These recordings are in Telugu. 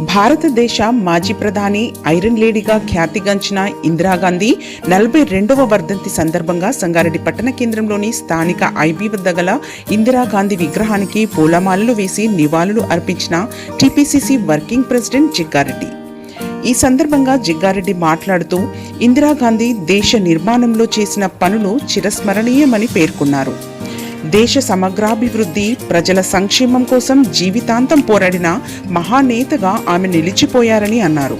భారతదేశ మాజీ ప్రధాని ఐరన్ లేడీగా ఖ్యాతిగాంచిన ఇందిరాగాంధీ నలభై రెండవ వర్ధంతి సందర్భంగా సంగారెడ్డి పట్టణ కేంద్రంలోని స్థానిక ఐబీ వద్ద గల ఇందిరాగాంధీ విగ్రహానికి పూలమాలలు వేసి నివాళులు అర్పించిన టీపీసీసీ వర్కింగ్ ప్రెసిడెంట్ జిగ్గారెడ్డి. ఈ సందర్భంగా జిగ్గారెడ్డి మాట్లాడుతూ ఇందిరాగాంధీ దేశ నిర్మాణంలో చేసిన పనులు చిరస్మరణీయమని పేర్కొన్నారు. దేశ సమగ్రాభివృద్ధి ప్రజల సంక్షేమం కోసం జీవితాంతం పోరాడిన మహానేతగా ఆమె నిలిచిపోయారని అన్నారు.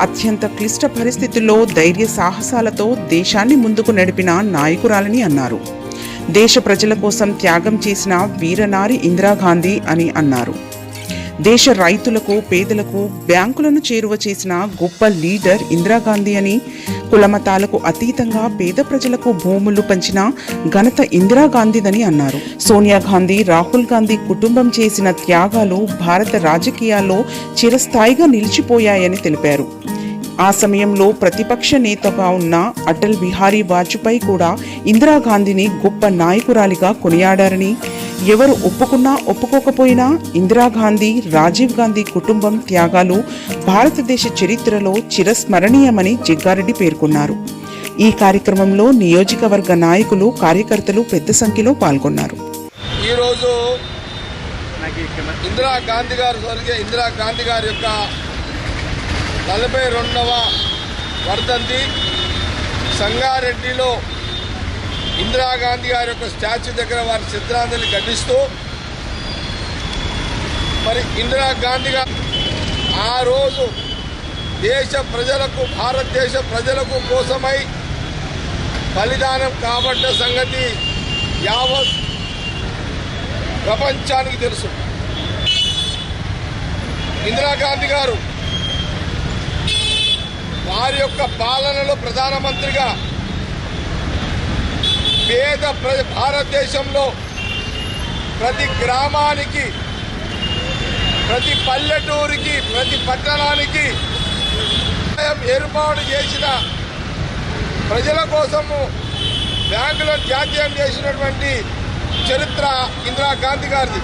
అత్యంత క్లిష్ట పరిస్థితుల్లో ధైర్య సాహసాలతో దేశాన్ని ముందుకు నడిపిన నాయకురాలని అన్నారు. దేశ ప్రజల కోసం త్యాగం చేసిన వీరనారి ఇందిరాగాంధీ అని అన్నారు. దేశ రైతులకు పేదలకు బ్యాంకులను చేరువ చేసిన గొప్ప లీడర్ ఇందిరాగాంధీ అని కులమతాలకు అతీతంగా పేద ప్రజలకు భూములు పంచిన ఘనత ఇందిరాగాంధీదని అన్నారు. సోనియా గాంధీ రాహుల్ గాంధీ కుటుంబం చేసిన త్యాగాలు భారత రాజకీయాల్లో చిరస్థాయిగా నిలిచిపోయాయని తెలిపారు. ఆ సమయంలో ప్రతిపక్ష నేతగా ఉన్న అటల్ బిహారీ వాజ్పేయి కూడా ఇందిరాగాంధీని గొప్ప నాయకురాలిగా కొనియాడారని ఎవరు ఒప్పుకున్నా ఒప్పుకోకపోయినా ఇందిరాగాంధీ రాజీవ్ గాంధీ కుటుంబం త్యాగాలు భారతదేశ చరిత్రలో చిరస్మరణీయమని జగ్గారెడ్డి పేర్కొన్నారు. ఈ కార్యక్రమంలో నియోజకవర్గ నాయకులు కార్యకర్తలు పెద్ద సంఖ్యలో పాల్గొన్నారు. ఈరోజు ఇందిరా గాంధీ గారు స్వర్గీయ ఇందిరా గాంధీ గారి యొక్క నలభై రెండవ వర్ధంతి సంగారెడ్డిలో ఇందిరాగాంధీ గారి యొక్క స్టాచ్యూ దగ్గర వారి చిత్రాంజలి ఘటిస్తూ మరి ఇందిరాగాంధీ గారు ఆ రోజు దేశ ప్రజలకు భారతదేశ ప్రజలకు కోసమై బలిదానం కాబట్ట సంగతి యావత్ ప్రపంచానికి తెలుసు. ఇందిరాగాంధీ గారు వారి యొక్క పాలనలో ప్రధానమంత్రిగా పేద ప్ర- భారతదేశంలో ప్రతి గ్రామానికి ప్రతి పల్లెటూరికి ప్రతి పట్టణానికి ఏర్పాటు చేసిన ప్రజల కోసము బ్యాంకులను జాతీయం చేసినటువంటి చరిత్ర ఇందిరాగాంధీ గారిది.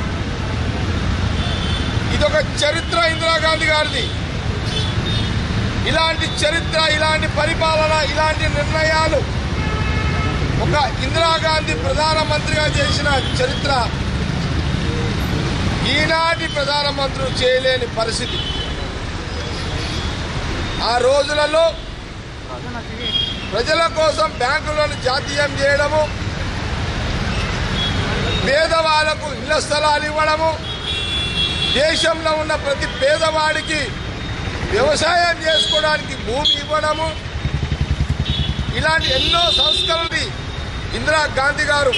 ఇదొక చరిత్ర ఇందిరాగాంధీ గారిది. ఇలాంటి చరిత్ర ఇలాంటి పరిపాలన ఇలాంటి నిర్ణయాలు ఒక ఇందిరాగాంధీ ప్రధానమంత్రిగా చేసిన చరిత్ర ఈనాటి ప్రధానమంత్రులు చేయలేని పరిస్థితి. ఆ రోజులలో ప్రజల కోసం బ్యాంకులను జాతీయం చేయడము పేదవాళ్ళకు ఇళ్ళ స్థలాలు ఇవ్వడము దేశంలో ఉన్న ప్రతి పేదవాడికి వ్యవసాయం చేసుకోవడానికి భూమి ఇవ్వడము ఇలాంటి ఎన్నో సంస్కరణని ఇందిరా గాంధీ గారు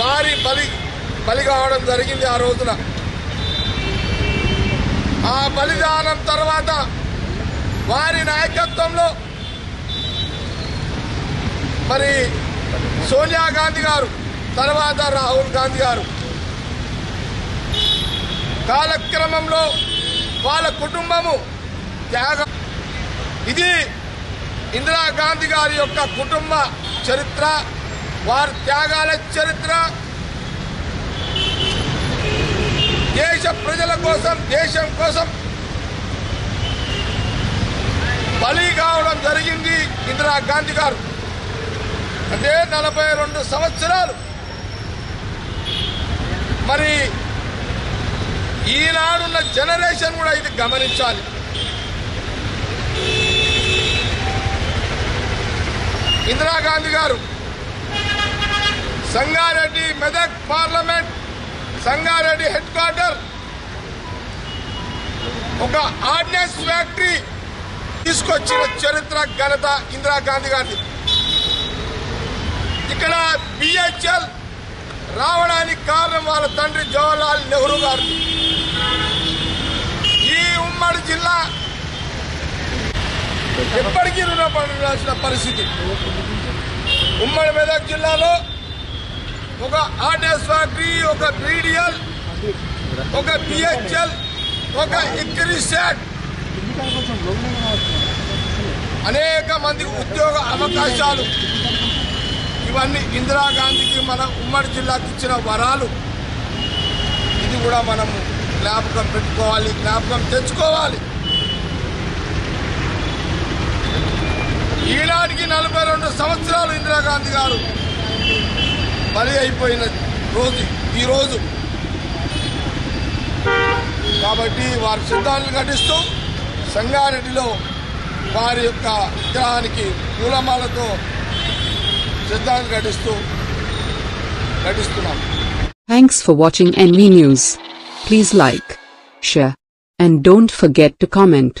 వారి బలి బలి కావడం జరిగింది ఆ రోజున. ఆ బలిదానం తర్వాత వారి నాయకత్వంలో మరి సోనియా గాంధీ గారు తర్వాత రాహుల్ గాంధీ గారు. కాలక్రమంలో వాళ్ళ కుటుంబము త్యాగం. ఇది ఇందిరాగాంధీ గారి యొక్క కుటుంబ చరిత్ర వారి త్యాగాల చరిత్ర దేశ ప్రజల కోసం దేశం కోసం బలి కావడం జరిగింది ఇందిరాగాంధీ గారు. అంటే నలభై రెండు సంవత్సరాలు. మరి ఈనాడున్న జనరేషన్ కూడా ఇది గమనించాలి. ఇందిరాగాంధీ గారు Sangareddy Medak parliament Sangareddy head quarter ఒక ఆర్డినెన్స్ ఫ్యాక్టరీ తీసుకొచ్చిన చరిత్ర ఘనత ఇందిరాగాంధీ గారిది. ఇక్కడ బిహెచ్ఎల్ రావడానికి కారణం వాళ్ళ తండ్రి జవహర్లాల్ నెహ్రూ గారు ఈ ఉమ్మడి జిల్లా ఎప్పటికీ రాసిన పరిస్థితి. ఉమ్మడి మెదక్ జిల్లాలో ఒక ఆర్డిఎస్ ఫ్యాక్టరీ ఒక బీడిఎల్ ఒక బిహెచ్ఎల్ ఒక ఇక్రిసెట్ అనేక మంది ఉద్యోగ అవకాశాలు. ఇవన్నీ ఇందిరాగాంధీకి మన ఉమ్మడి జిల్లాకి ఇచ్చిన వరాలు. ఇది కూడా మనము జ్ఞాపకం పెట్టుకోవాలి జ్ఞాపకం తెచ్చుకోవాలి. ఈనాటికి నలభై రెండు సంవత్సరాలు ఇందిరాగాంధీ గారు బలి అయిపోయిన రోజు ఈ రోజు. కాబట్టి వారి సిద్ధాంతాలు ఘటిస్తూ సంగారెడ్డిలో వారి యొక్క విగ్రహానికి పూలమాలతో సిద్ధాంతం ఘటిస్తూ ఘటిస్తున్నాం thanks for watching NV news please like share and don't forget to comment